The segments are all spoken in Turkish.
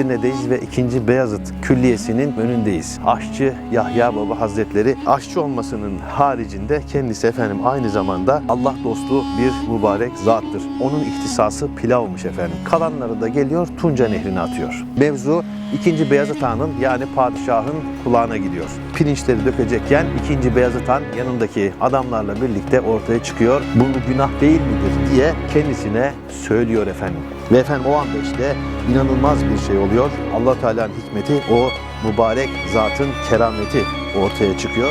Edirne'deyiz ve 2. Beyazıt Külliyesi'nin önündeyiz. Aşçı Yahya Baba Hazretleri aşçı olmasının haricinde kendisi efendim aynı zamanda Allah dostu bir mübarek zattır. Onun ihtisası pilavmış efendim. Kalanları da geliyor Tunca Nehri'ne atıyor. Mevzu 2. Beyazıt Han'ın yani padişahın kulağına gidiyor. Pirinçleri dökecekken 2. Beyazıt Han yanındaki adamlarla birlikte ortaya çıkıyor. Bu günah değil midir diye kendisine söylüyor efendim. Ve efendim o anda işte inanılmaz bir şey oluyor. allah Teala'nın hikmeti o mübarek zatın kerameti ortaya çıkıyor.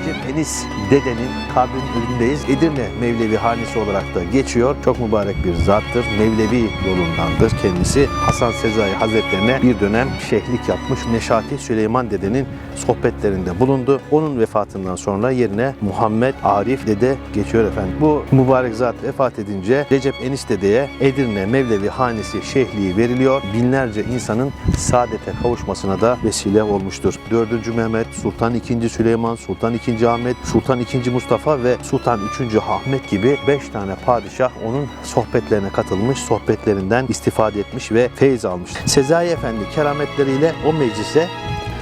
Recep Enis dedenin kabrinin önündeyiz. Edirne Mevlevi hanesi olarak da geçiyor. Çok mübarek bir zattır. Mevlevi yolundandır kendisi. Hasan Sezai Hazretlerine bir dönem şeyhlik yapmış. Neşati Süleyman dedenin sohbetlerinde bulundu. Onun vefatından sonra yerine Muhammed Arif dede geçiyor efendim. Bu mübarek zat vefat edince Recep Enis dedeye Edirne Mevlevi hanesi şeyhliği veriliyor. Binlerce insanın saadete kavuşmasına da vesile olmuştur. 4. Mehmet, Sultan II. Süleyman, Sultan II. Ahmet, Sultan II. Mustafa ve Sultan III. Ahmet gibi 5 tane padişah onun sohbetlerine katılmış, sohbetlerinden istifade etmiş ve feyiz almış. Sezai Efendi kerametleriyle o meclise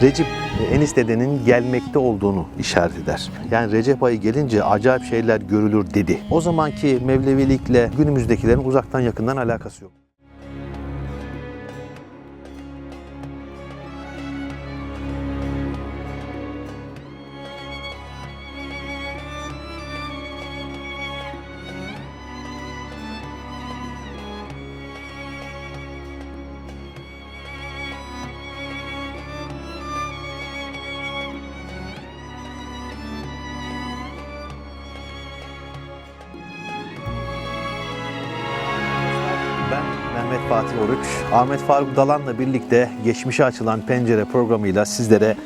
Recep Enis dedenin gelmekte olduğunu işaret eder. Yani Recep ayı gelince acayip şeyler görülür dedi. O zamanki Mevlevilikle günümüzdekilerin uzaktan yakından alakası yok. Fatih Oruç, Ahmet Faruk Dalan'la birlikte geçmişe açılan pencere programıyla sizlere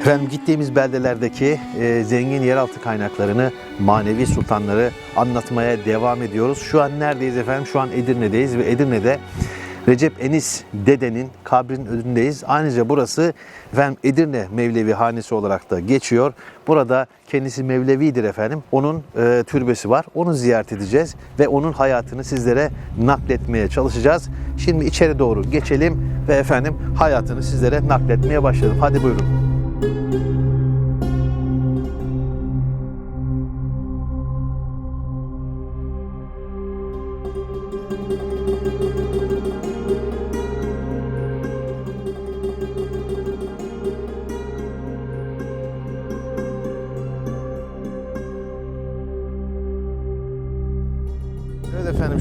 efendim gittiğimiz beldelerdeki e, zengin yeraltı kaynaklarını, manevi sultanları anlatmaya devam ediyoruz. Şu an neredeyiz efendim? Şu an Edirne'deyiz ve Edirne'de Recep Enis dedenin kabrinin önündeyiz. Ayrıca burası efendim Edirne Mevlevi Hanesi olarak da geçiyor. Burada kendisi Mevlevidir efendim. Onun e, türbesi var. Onu ziyaret edeceğiz ve onun hayatını sizlere nakletmeye çalışacağız. Şimdi içeri doğru geçelim ve efendim hayatını sizlere nakletmeye başlayalım. Hadi buyurun.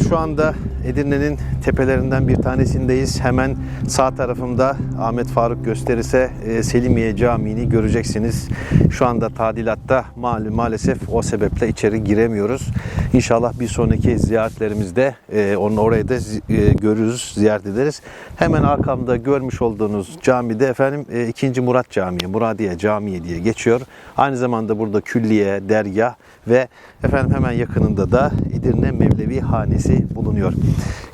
Şu anda Edirne'nin tepelerinden bir tanesindeyiz. Hemen sağ tarafımda Ahmet Faruk gösterirse e, Selimiye Camii'ni göreceksiniz. Şu anda tadilatta ma- maalesef o sebeple içeri giremiyoruz. İnşallah bir sonraki ziyaretlerimizde e, onu orayı da e, görürüz, ziyaret ederiz. Hemen arkamda görmüş olduğunuz camide efendim e, 2. Murat Camii, Muradiye Camii diye geçiyor. Aynı zamanda burada külliye, dergah ve efendim hemen yakınında da Edirne Mevlevi Hanesi bulunuyor.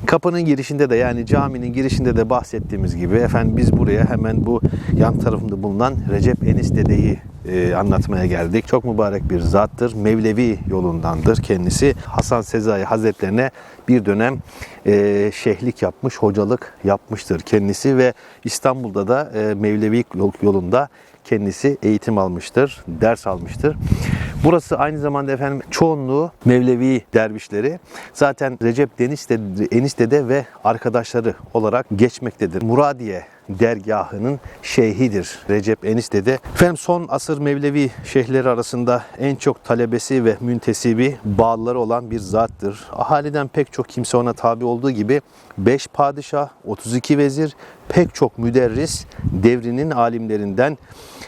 Kapının girişinde de yani caminin girişinde de bahsettiğimiz gibi efendim biz buraya hemen bu yan tarafında bulunan Recep Enis Dede'yi e, anlatmaya geldik. Çok mübarek bir zattır. Mevlevi yolundandır kendisi. Hasan Sezai Hazretlerine bir dönem e, şeyhlik yapmış, hocalık yapmıştır kendisi ve İstanbul'da da e, Mevlevi yol- yolunda kendisi eğitim almıştır, ders almıştır. Burası aynı zamanda efendim çoğunluğu Mevlevi dervişleri. Zaten Recep Deniz de, Enis Dede ve arkadaşları olarak geçmektedir. Muradiye dergahının şeyhidir Recep Enis Dede. Efendim son asır Mevlevi şeyhleri arasında en çok talebesi ve müntesibi bağlıları olan bir zattır. Ahaliden pek çok kimse ona tabi olduğu gibi 5 padişah, 32 vezir, pek çok müderris devrinin alimlerinden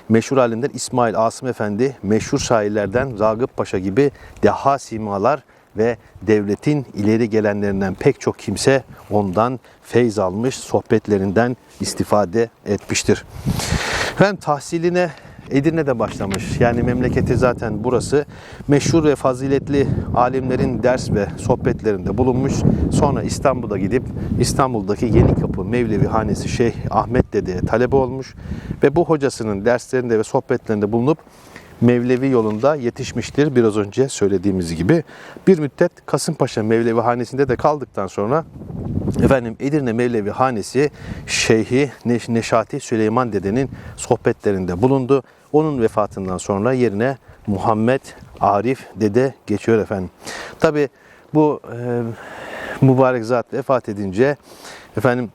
meşhur alimler İsmail Asım Efendi, meşhur şairlerden Ragıp Paşa gibi deha simalar ve devletin ileri gelenlerinden pek çok kimse ondan feyz almış, sohbetlerinden istifade etmiştir. Efendim tahsiline Edirne'de başlamış. Yani memleketi zaten burası. Meşhur ve faziletli alimlerin ders ve sohbetlerinde bulunmuş. Sonra İstanbul'a gidip İstanbul'daki Yenikapı Mevlevi Hanesi Şeyh Ahmet Dede'ye talebe olmuş. Ve bu hocasının derslerinde ve sohbetlerinde bulunup Mevlevi yolunda yetişmiştir. Biraz önce söylediğimiz gibi. Bir müddet Kasımpaşa Mevlevi Hanesi'nde de kaldıktan sonra efendim Edirne Mevlevi Hanesi Şeyhi Neş- Neşati Süleyman Dede'nin sohbetlerinde bulundu. Onun vefatından sonra yerine Muhammed Arif Dede geçiyor efendim. Tabi bu e, mübarek zat vefat edince efendim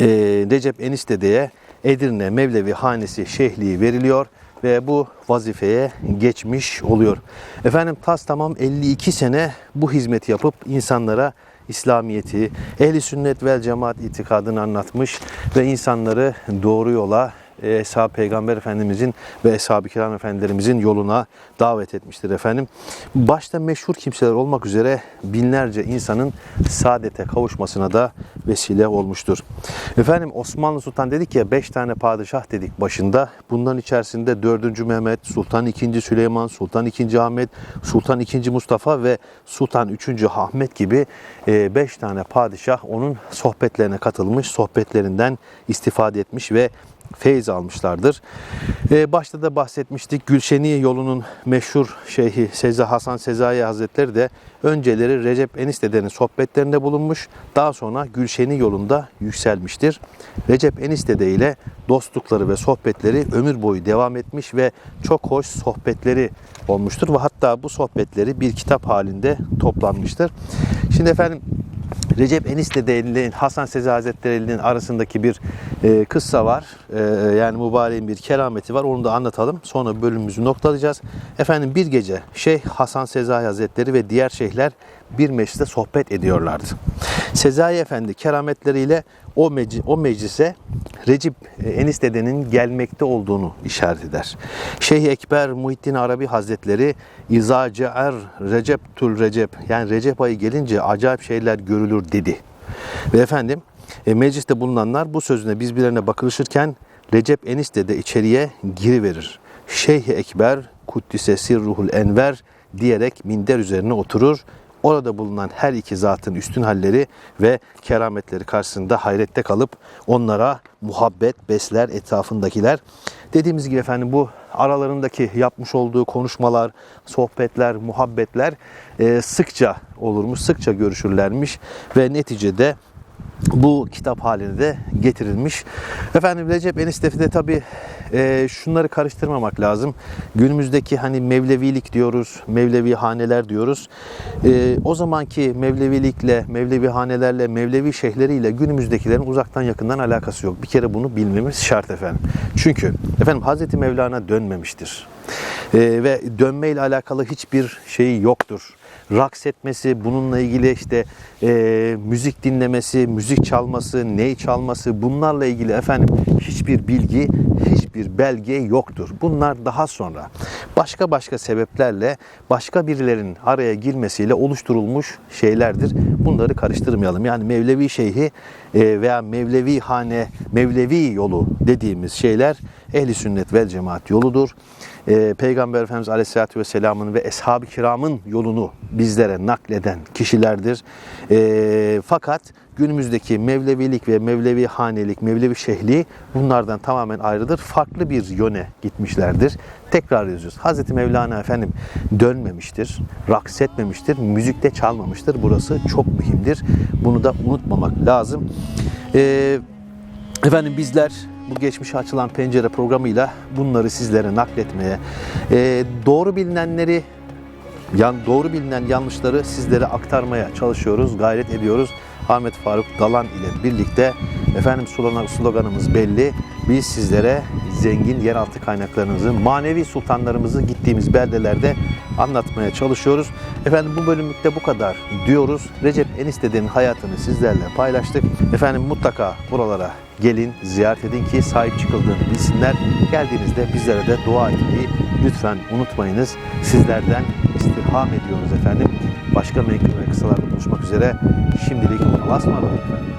e, Recep Enis Dede'ye Edirne Mevlevi Hanesi Şeyhliği veriliyor ve bu vazifeye geçmiş oluyor. Efendim tas tamam 52 sene bu hizmeti yapıp insanlara İslamiyeti, ehli sünnet vel cemaat itikadını anlatmış ve insanları doğru yola e, Peygamber Efendimizin ve Eshab-ı Kiram Efendilerimizin yoluna davet etmiştir efendim. Başta meşhur kimseler olmak üzere binlerce insanın saadete kavuşmasına da vesile olmuştur. Efendim Osmanlı Sultan dedik ya 5 tane padişah dedik başında. Bunların içerisinde 4. Mehmet, Sultan II. Süleyman, Sultan II. Ahmet, Sultan II. Mustafa ve Sultan III. Ahmet gibi 5 tane padişah onun sohbetlerine katılmış, sohbetlerinden istifade etmiş ve feyiz almışlardır. Ee, başta da bahsetmiştik. Gülşeni yolunun meşhur şeyhi Seza Hasan Sezai Hazretleri de önceleri Recep Enis Dede'nin sohbetlerinde bulunmuş. Daha sonra Gülşeni yolunda yükselmiştir. Recep Enis Dede ile dostlukları ve sohbetleri ömür boyu devam etmiş ve çok hoş sohbetleri olmuştur. Ve hatta bu sohbetleri bir kitap halinde toplanmıştır. Şimdi efendim Recep Enis Dede ile Hasan Sezi Hazretleri'nin arasındaki bir e, kıssa var. E, yani mübareğin bir kerameti var. Onu da anlatalım. Sonra bölümümüzü noktalayacağız. Efendim bir gece Şeyh Hasan Sezai Hazretleri ve diğer şeyhler bir mecliste sohbet ediyorlardı. Sezai Efendi kerametleriyle o, mec- o meclise Recep e, Enis Dede'nin gelmekte olduğunu işaret eder. Şeyh Ekber Muhittin Arabi Hazretleri İza ce'er Recep tul Recep yani Recep ayı gelince acayip şeyler görülür dedi. Ve efendim e, mecliste bulunanlar bu sözüne birbirlerine bakılışırken Recep Enis Dede içeriye giriverir. Şeyh Ekber Kuddise Sirruhul Enver diyerek minder üzerine oturur Orada bulunan her iki zatın üstün halleri ve kerametleri karşısında hayrette kalıp onlara muhabbet besler etrafındakiler. Dediğimiz gibi efendim bu aralarındaki yapmış olduğu konuşmalar, sohbetler, muhabbetler e, sıkça olurmuş, sıkça görüşürlermiş ve neticede bu kitap haline de getirilmiş. Efendim Recep Enis Defide tabi e, şunları karıştırmamak lazım. Günümüzdeki hani Mevlevilik diyoruz, Mevlevi haneler diyoruz. E, o zamanki Mevlevilikle, Mevlevi hanelerle, Mevlevi şeyhleriyle günümüzdekilerin uzaktan yakından alakası yok. Bir kere bunu bilmemiz şart efendim. Çünkü efendim Hazreti Mevlana dönmemiştir. E, ve dönmeyle alakalı hiçbir şeyi yoktur raks etmesi, bununla ilgili işte e, müzik dinlemesi, müzik çalması, ney çalması bunlarla ilgili efendim hiçbir bilgi, hiçbir belge yoktur. Bunlar daha sonra başka başka sebeplerle başka birilerin araya girmesiyle oluşturulmuş şeylerdir. Bunları karıştırmayalım. Yani Mevlevi Şeyhi e, veya Mevlevi Hane, Mevlevi yolu dediğimiz şeyler ehli sünnet vel cemaat yoludur. E, Peygamber Efendimiz Aleyhisselatü Vesselam'ın ve Eshab-ı Kiram'ın yolunu bizlere nakleden kişilerdir. E, fakat günümüzdeki Mevlevilik ve Mevlevi hanelik, Mevlevi şehli bunlardan tamamen ayrıdır. Farklı bir yöne gitmişlerdir. Tekrar yazıyoruz. Hazreti Mevlana efendim dönmemiştir, raks etmemiştir, müzikte çalmamıştır. Burası çok mühimdir. Bunu da unutmamak lazım. Ee, efendim bizler bu geçmişe açılan pencere programıyla bunları sizlere nakletmeye, e, doğru bilinenleri yan, doğru bilinen yanlışları sizlere aktarmaya çalışıyoruz, gayret ediyoruz. Ahmet Faruk Dalan ile birlikte efendim slogan- sloganımız belli. Biz sizlere zengin yeraltı kaynaklarımızı, manevi sultanlarımızı gittiğimiz beldelerde anlatmaya çalışıyoruz. Efendim bu bölümlükte bu kadar diyoruz. Recep Enis Dede'nin hayatını sizlerle paylaştık. Efendim mutlaka buralara gelin, ziyaret edin ki sahip çıkıldığını bilsinler. Geldiğinizde bizlere de dua etmeyi lütfen unutmayınız. Sizlerden istirham ediyoruz efendim. Başka menkul ve kısalarda buluşmak üzere. Şimdilik Allah'a ısmarladık efendim.